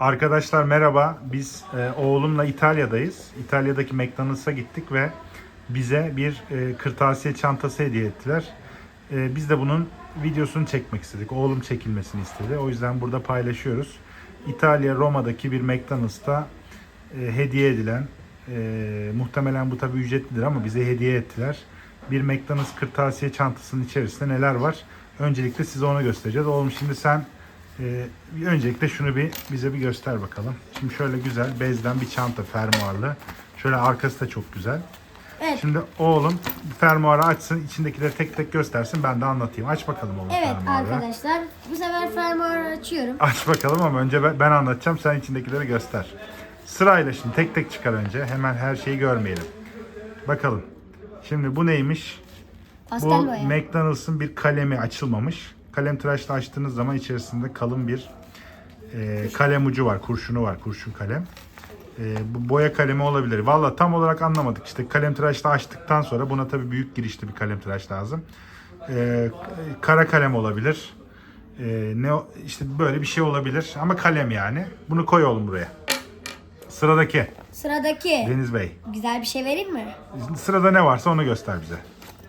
Arkadaşlar merhaba. Biz e, oğlumla İtalya'dayız. İtalya'daki McDonald's'a gittik ve bize bir e, kırtasiye çantası hediye ettiler. E, biz de bunun videosunu çekmek istedik. Oğlum çekilmesini istedi. O yüzden burada paylaşıyoruz. İtalya Roma'daki bir McDonald's'ta e, hediye edilen e, muhtemelen bu tabi ücretlidir ama bize hediye ettiler. Bir McDonald's kırtasiye çantasının içerisinde neler var? Öncelikle size onu göstereceğiz. Oğlum şimdi sen e, bir öncelikle şunu bir bize bir göster bakalım. Şimdi şöyle güzel bezden bir çanta fermuarlı. Şöyle arkası da çok güzel. Evet. Şimdi oğlum fermuarı açsın, içindekileri tek tek göstersin. Ben de anlatayım. Aç bakalım oğlum Evet fermuarı. arkadaşlar bu sefer fermuarı açıyorum. Aç bakalım ama önce ben, ben anlatacağım. Sen içindekileri göster. Sırayla şimdi tek tek çıkar önce. Hemen her şeyi görmeyelim. Bakalım. Şimdi bu neymiş? Pastel Bu boya. McDonald's'ın bir kalemi açılmamış. Kalem tıraşla açtığınız zaman içerisinde kalın bir e, kalem ucu var. Kurşunu var. Kurşun kalem. E, bu boya kalemi olabilir. Valla tam olarak anlamadık. İşte kalem tıraşla açtıktan sonra buna tabii büyük girişli bir kalem tıraş lazım. E, kara kalem olabilir. E, ne işte böyle bir şey olabilir ama kalem yani. Bunu koy oğlum buraya. Sıradaki Sıradaki Deniz Bey. güzel bir şey vereyim mi? Sırada ne varsa onu göster bize.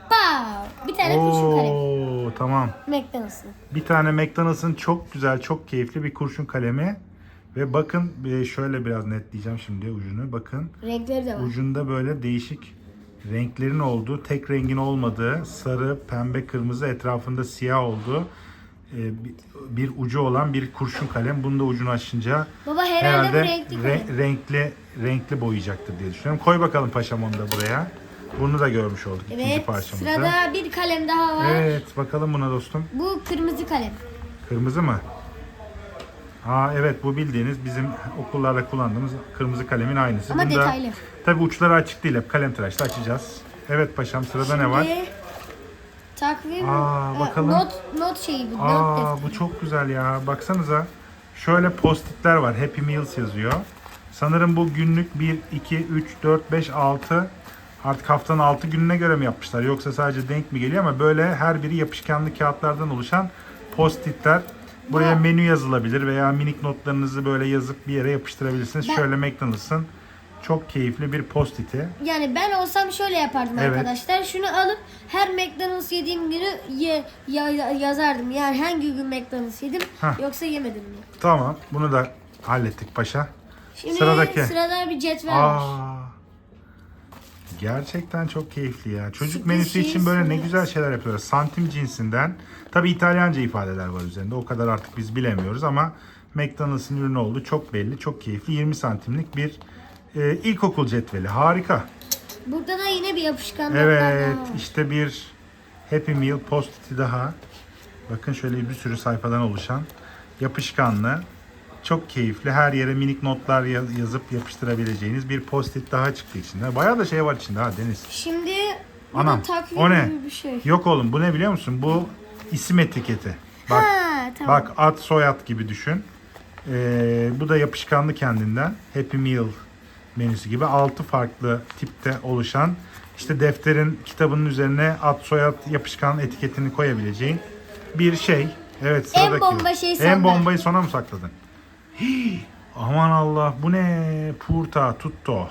Pow! Bir tane kurşun kalem. Oo tamam. McDonald's'ın. Bir tane McDonald's'ın çok güzel, çok keyifli bir kurşun kalemi. Ve bakın e, şöyle biraz netleyeceğim şimdi ucunu. Bakın Renkleri de var. ucunda böyle değişik renklerin olduğu, tek rengin olmadığı, sarı, pembe, kırmızı etrafında siyah olduğu e, bir- ucu olan bir kurşun kalem. Bunu da ucunu açınca Baba herhalde, herhalde renkli re- renkli renkli boyayacaktır diye düşünüyorum. Koy bakalım paşam onu da buraya. Bunu da görmüş olduk ikinci Evet parçamızda. sırada bir kalem daha var. Evet bakalım buna dostum. Bu kırmızı kalem. Kırmızı mı? Aa evet bu bildiğiniz bizim okullarda kullandığımız kırmızı kalemin aynısı. Ama Bunda detaylı. Tabi uçları açık değil hep kalem tıraşla açacağız. Evet paşam sırada ne var? Şimdi Takvim. Aa, Ha, bakalım. Not, not şeyi bu. not Aa defteri. bu çok güzel ya. Baksanıza. Şöyle postitler var. Happy Meals yazıyor. Sanırım bu günlük 1, 2, 3, 4, 5, 6 artık haftanın 6 gününe göre mi yapmışlar? Yoksa sadece denk mi geliyor ama böyle her biri yapışkanlı kağıtlardan oluşan postitler. Buraya Bu- menü yazılabilir veya minik notlarınızı böyle yazıp bir yere yapıştırabilirsiniz. Ben- Şöyle McDonald's'ın çok keyifli bir postiti. Yani ben olsam şöyle yapardım Evet. arkadaşlar. Şunu alıp her McDonald's yediğim günü ye, ya- yazardım. Yani hangi gün McDonald's yedim Hah. yoksa yemedim mi? Tamam bunu da hallettik paşa. Şimdi Sıradaki. sırada bir cetvel var. Aa, gerçekten çok keyifli ya. Çocuk Sürpriz menüsü için böyle ne güzel şeyler yapıyorlar. Santim cinsinden. Tabi İtalyanca ifadeler var üzerinde. O kadar artık biz bilemiyoruz ama McDonald's'ın ürünü oldu. Çok belli, çok keyifli. 20 santimlik bir e, ilkokul cetveli. Harika. Burada da yine bir yapışkanlık Evet, var. işte bir Happy Meal post-it'i daha. Bakın şöyle bir sürü sayfadan oluşan yapışkanlı, çok keyifli, her yere minik notlar yaz- yazıp yapıştırabileceğiniz bir post-it daha çıktı içinde. Bayağı da şey var içinde ha Deniz. Şimdi Anam, takvim o ne? gibi bir şey. Yok oğlum bu ne biliyor musun? Bu isim etiketi. Bak, Ha, tamam. bak ad soyad gibi düşün. Ee, bu da yapışkanlı kendinden. Happy Meal menüsü gibi 6 farklı tipte oluşan işte defterin kitabının üzerine ad soyad yapışkan etiketini koyabileceğin bir şey. Evet sıradaki. bomba şey En bombayı sona mı sakladın? Hii, aman Allah bu ne? Purta, tutto.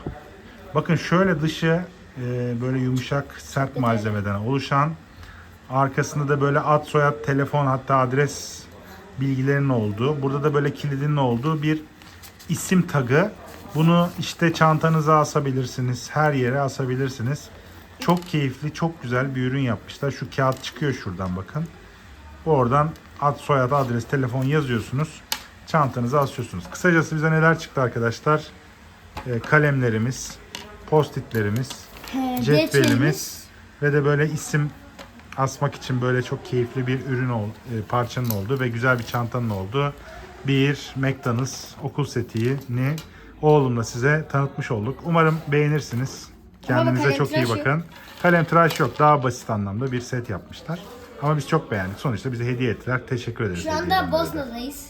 Bakın şöyle dışı e, böyle yumuşak sert malzemeden oluşan arkasında da böyle ad soyad telefon hatta adres bilgilerinin olduğu burada da böyle kilidinin olduğu bir isim tagı. Bunu işte çantanıza asabilirsiniz. Her yere asabilirsiniz. Çok keyifli, çok güzel bir ürün yapmışlar. Şu kağıt çıkıyor şuradan bakın. Oradan ad, soyad, adres, telefon yazıyorsunuz. Çantanıza asıyorsunuz. Kısacası bize neler çıktı arkadaşlar? Ee, kalemlerimiz, postitlerimiz, cetvelimiz ve de böyle isim asmak için böyle çok keyifli bir ürün oldu, parçanın olduğu ve güzel bir çantanın olduğu bir McDonald's okul setini oğlumla size tanıtmış olduk. Umarım beğenirsiniz. Kendinize kalem çok iyi tıraş yok. bakın. Kalem tıraş yok. Daha basit anlamda bir set yapmışlar. Ama biz çok beğendik. Sonuçta bize hediye ettiler. Teşekkür ederiz. Şu anda hediyelerine de. Bosna'dayız.